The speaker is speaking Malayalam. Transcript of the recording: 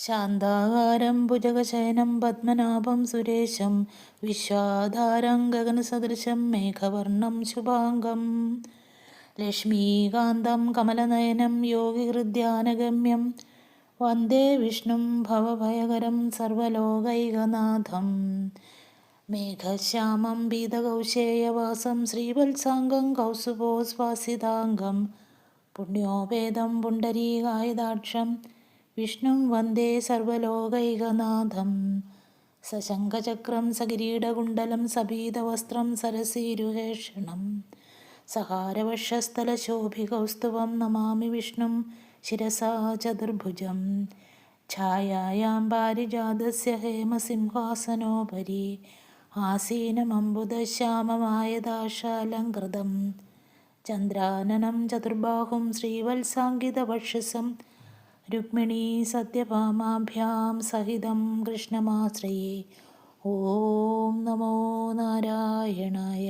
ശാന്താകാരം ഭുജകശയനം പത്മനാഭം സുരേശം വിശ്വാധാരം ഗഗനസദൃശം മേഘവർണം ശുഭാംഗം. ലക്ഷ്മീകാന്തം കമലനയനം യോഗിഹൃദ്യാനഗമ്യം വന്ദേ വിഷ്ണും ഭവഭയകരം സർവലോകൈകനാഥം. മേഘശ്യാമം പീതകൗശേയവാസം ശ്രീവത്സാംഗം കൗസുഭോസ്വാസിതാംഗം പുണ്യോപേതം പുണ്ടരീകായദാക്ഷം വിഷ്ണും വന്ദേ സർവലോകൈകനാഥം. സശങ്കചക്രം സകിരീടകുണ്ടലം സഭീതവസ്ത്രം സരസീരുഹേഷണം. സഹാരവക്ഷസ്ഥലശോഭികൗസ്തുവം നമാമി വിഷ്ണും ശിരസാ ചതുർഭുജം. ഛായായാം പാരിജാതസ്യ ഹേമസിംഹാസനോപരി. ആസീനമംബുദശ്യാമമായദാശാലങ്കൃതം ചന്ദ്രാനനം ചതുർബാഹും ശ്രീവത്സാങ്കിതവക്ഷസം രുക്മിണീ സത്യഭാമാഭ്യാം സഹിതം കൃഷ്ണമാശ്രയേ. ഓം നമോ നാരായണായ.